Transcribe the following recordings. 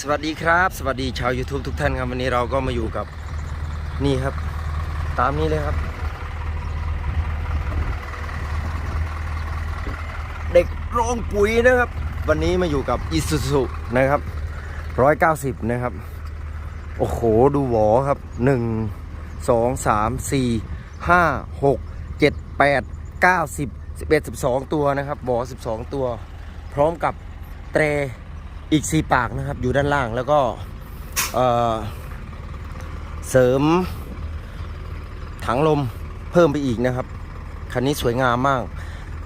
สวัสดีครับ สวัสดีชาว YouTube ทุกท่านครับวันนี้เราก็มาอยู่กับนี่ครับ ตามนี้เลยครับ เด็กโรงปุ๋ยนะครับ วันนี้มาอยู่กับอิสุสุนะครับร้อยเก้าสิบนะครับ โอ้โห ดูหวอครับหนึ่งสองสามสี่ห้าหกเจ็ดแปดเก้าสิบสิบเอ็ดสิบสองตัวนะครับหวอสิบสองตัว พร้อมกับเตร อีกสี่ปากนะครับ อยู่ด้านล่างแล้วก็เเสริมถังลมเพิ่มไปอีกนะครับ คันนี้สวยงามมาก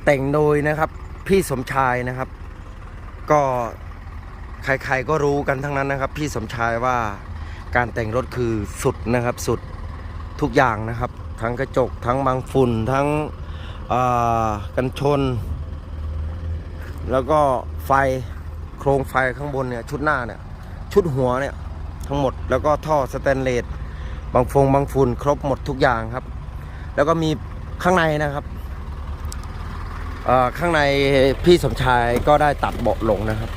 แต่งโดยนะครับพี่สมชายนะครับ ก็ใครๆก็รู้กันทั้งนั้นนะครับ พี่สมชายว่าการแต่งรถคือสุดนะครับสุดทุกอย่างนะครับ ทั้งกระจกทั้งบางฝุ่นทั้งกันชน แล้วก็ไฟ โครงไฟข้างบนเนี่ยชุดหน้าเนี่ยชุดหัวเนี่ยทั้งหมดแล้วก็ท่อสแตนเลสบางฟงบางฝุ่นครบหมดทุกอย่างครับ แล้วก็มีข้างในนะครับข้างในพี่สมชายก็ได้ตัดเบาะลงนะครับ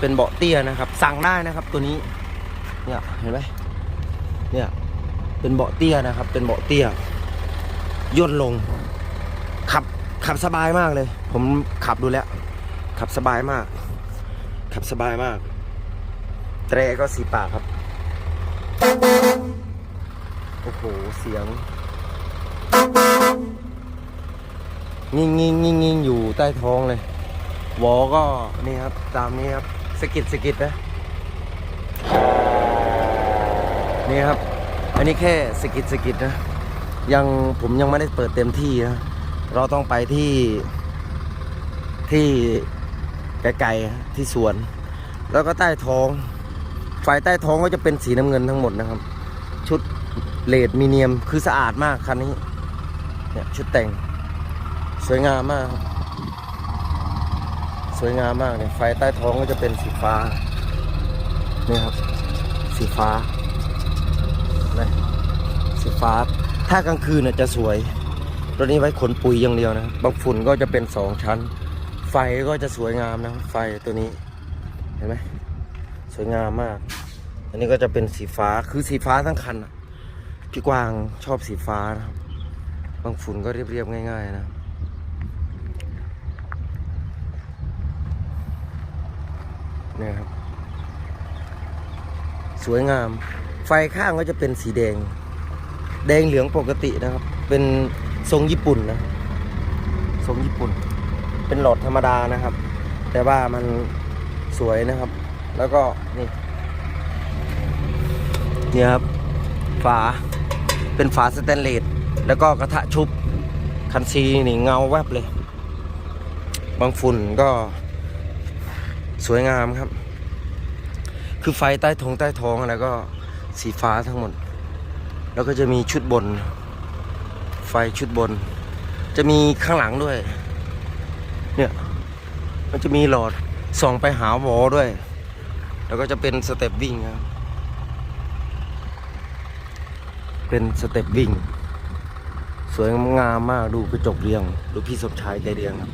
เป็นเบาะเตี้ยนะครับ สั่งได้นะครับตัวนี้เนี่ยเห็นไหมเนี่ยเป็นเบาะเตี้ยนะครับ เป็นเบาะเตี้ยย่นลงขับขับสบายมากเลย ผมขับดูแล้ว ขับสบายมาก ขับสบายมาก แตรก็สีปากครับ โอ้โห เสียง งิงงิงงิงงิงอยู่ใต้ท้องเลย วอก็นี่ครับ ตามนี้ครับ สกิดสกิดนะ นี่ครับ อันนี้แค่สกิดสกิดนะ ยังผมยังไม่ได้เปิดเต็มที่นะ เราต้องไปที่ที่ ไกลๆที่สวน แล้วก็ใต้ท้องไฟใต้ท้องก็จะเป็นสีน้ำเงินทั้งหมดนะครับ ชุดเลดมีเนียมคือสะอาดมากคันนี้เนี่ยชุดแต่ง สวยงามมาก สวยงามมากเนี่ยไฟใต้ท้องก็จะเป็นสีฟ้านี่ครับ สีฟ้านะสีฟ้า ถ้ากลางคืนน่ะจะสวย ตัวนี้ไว้ขนปุ๋ยอย่างเดียวนะบางฝุ่นก็จะเป็นสองชั้น ไฟก็จะสวยงามนะไฟตัวนี้ เห็นไหมสวยงามมาก อันนี้ก็จะเป็นสีฟ้าคือสีฟ้าทั้งคันอะพี่กวางชอบสีฟ้านะครับบางฝุ่นก็เรียบๆง่าย ๆ นะ เนี่ยครับ สวยงาม ไฟข้างก็จะเป็นสีแดง แดงเหลืองปกตินะครับ เป็นทรงญี่ปุ่นนะ ทรงญี่ปุ่น เป็นหลอดธรรมดานะครับ แต่ว่ามันสวยนะครับ แล้วก็นี่นี่ครับ ฝาเป็นฝาสแตนเลสแล้วก็กระทะชุบคันซีนี่เงาแวบเลย บางฝุ่นก็สวยงามครับ คือไฟใต้ท้องใต้ท้องอะไรก็สีฟ้าทั้งหมด แล้วก็จะมีชุดบน ไฟชุดบน จะมีข้างหลังด้วย เนี่ยมันจะมีหลอดส่องไปหาวอด้วย แล้วก็จะเป็นสเต็ปวิ่งครับ เป็นสเต็ปวิ่ง สวยงามมากดูกระจกเรียง ดูพี่สมชายใจเรียงครับ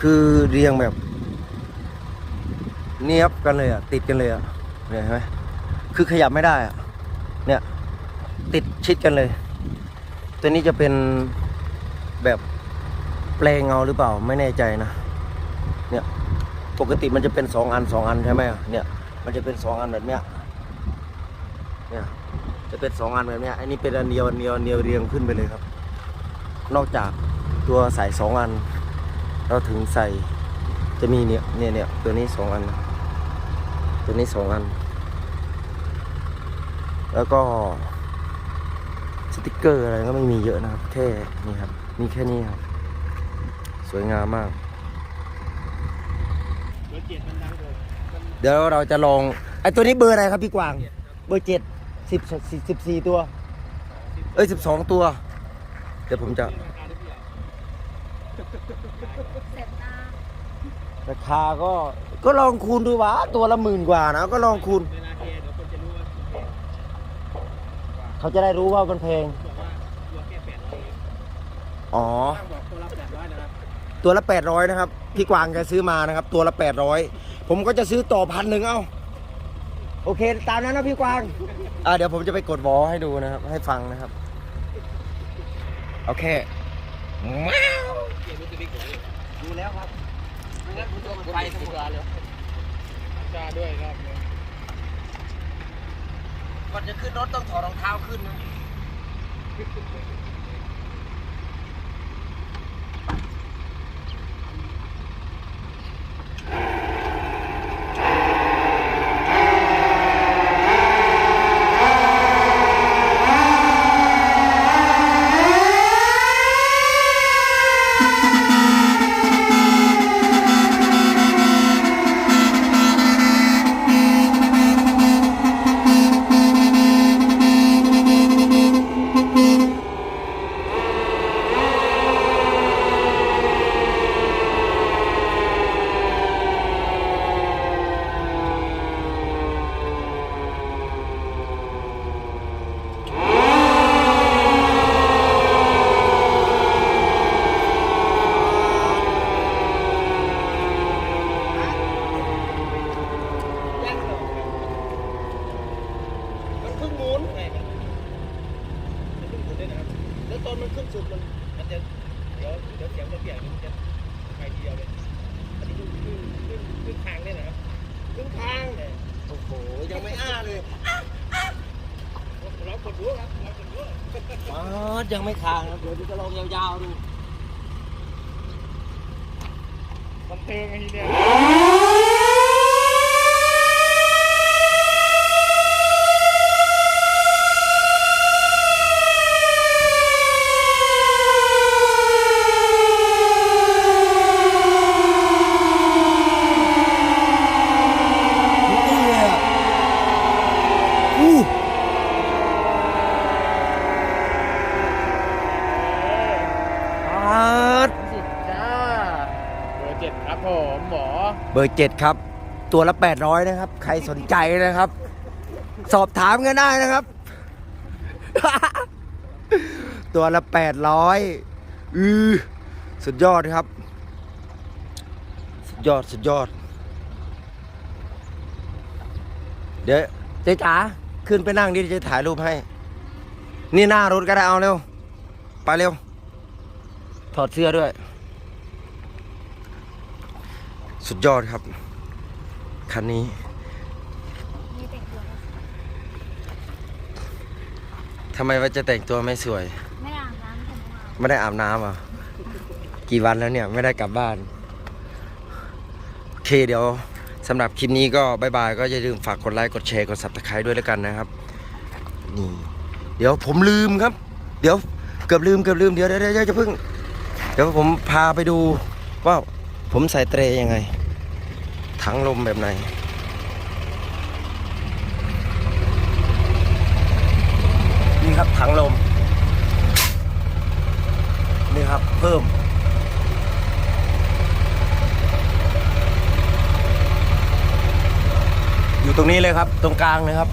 คือเรียงแบบ เนียบกันเลยอะ ติดกันเลยอะเนี่ยเห็นไหมคือขยับไม่ได้อะเนี่ยติดชิดกันเลย ตัวนี้จะเป็นแบบ แปลงเงาหรือเปล่าไม่แน่ใจนะเนี่ยปกติมันจะเป็นสองอันสองอันใช่ไหมเนี่ย มันจะเป็นสองอันแบบเนี้ยเนี่ยจะเป็นสองอันแบบเนี้ยอันนี้เป็นอันเดียวอันเดียวอันเดียวเรียงขึ้นไปเลยครับ นอกจากตัวใส่สองอัน เราถึงใส่จะมีเนี่ยเนี่ยเนี่ยตัวนี้สองอัน ตัวนี้สองอัน แล้วก็สติกเกอร์อะไรก็ไม่มีเยอะนะครับ แค่นี้ครับ มีแค่นี้ครับ สวยงามมาก เดี๋ยวเราจะลองไอ้ตัวนี้เบอร์อะไรครับพี่กวาง เบอร์เจ็ดสิบสิบสี่ตัว เอ้ยสิบสองตัว เดี๋ยวผมจะราคาก็ก็ลองคูณดูวะตัวละหมื่นกว่านะก็ลองคูณเขาจะได้รู้ว่ามันแพงอกว่าตัวแค่แปดร้อ ตัวละแปดร้อยนะครับ พี่กวางแกซื้อมานะครับ ตัวละแปดร้อยผมก็จะซื้อต่อพันหนึ่งเอ้าโอเค ตามนั้นนะพี่กวางอ่าเดี๋ยวผมจะไปกดวอลให้ดูนะครับ ให้ฟังนะครับ โอเคว้าวเกียร์รู้สึกดีกว่าเลยดูแล้วครับไม่งั้นคุณตัวมันไปทั้งหมดเลยจ้าด้วยรอบนึงก่อนจะขึ้นรถต้องถอดรองเท้าขึ้นนะ ดี๋ยวเดี๋ยวเสียงจะเปลี่ยนมันจะไปเดียวเลยอันนี้ขึ้นขึ้นขึ้นขึ้นทางเนี่ยนะครับขึ้นทางเลยโอ้โห ยังไม่อ้าเลยเรากดรู้ครับเรากดรู้อ๋อยังไม่คางครับ เดี๋ยวจะลองยาวๆดู มันเติงไอ้ทีเนี่ย เบอร์เจ็ดครับ ตัวละแปดร้อยนะครับ ใครสนใจนะครับ สอบถามกันได้นะครับ ตัวละแปดร้อยอือ สุดยอดครับ สุดยอด สุดยอด เดี๋ยวเจ๊จ๋าขึ้นไปนั่งดิจะถ่ายรูปให้ นี่หน้ารถก็ได้เอาเร็ว ไปเร็ว ถอดเสื้อด้วย สุดยอดครับ คันนี้มีแต่งตัวนะทำไมว่าจะแต่งตัวไม่สวย ไม่อาบน้ำแต่เมื่อวานไม่ได้อาบน้ำเหรอะ กี่วันแล้วเนี่ย ไม่ได้กลับบ้าน โอเคเดี๋ยวสำหรับคลิปนี้ก็บายบาย ก็อย่าลืมฝากกดไลค์ กดแชร์ กด subscribe ด้วยแล้วกันนะครับ นี่ เดี๋ยวผมลืมครับ เดี๋ยวเกือบลืมเกือบลืมเดี๋ยวเดี๋ยวเดี๋ยวจะเพิ่ง เดี๋ยวผมพาไปดูว่าผมใส่เตรยังไง ถังลมแบบไหนนี่ครับถังลม นี่ครับเพิ่ม อยู่ตรงนี้เลยครับตรงกลางเลยครับ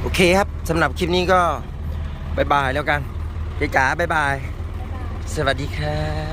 โอเคครับสำหรับคลิปนี้ก็บายบายแล้วกันเจ๊จ๋าบายบาย สวัสดีครับ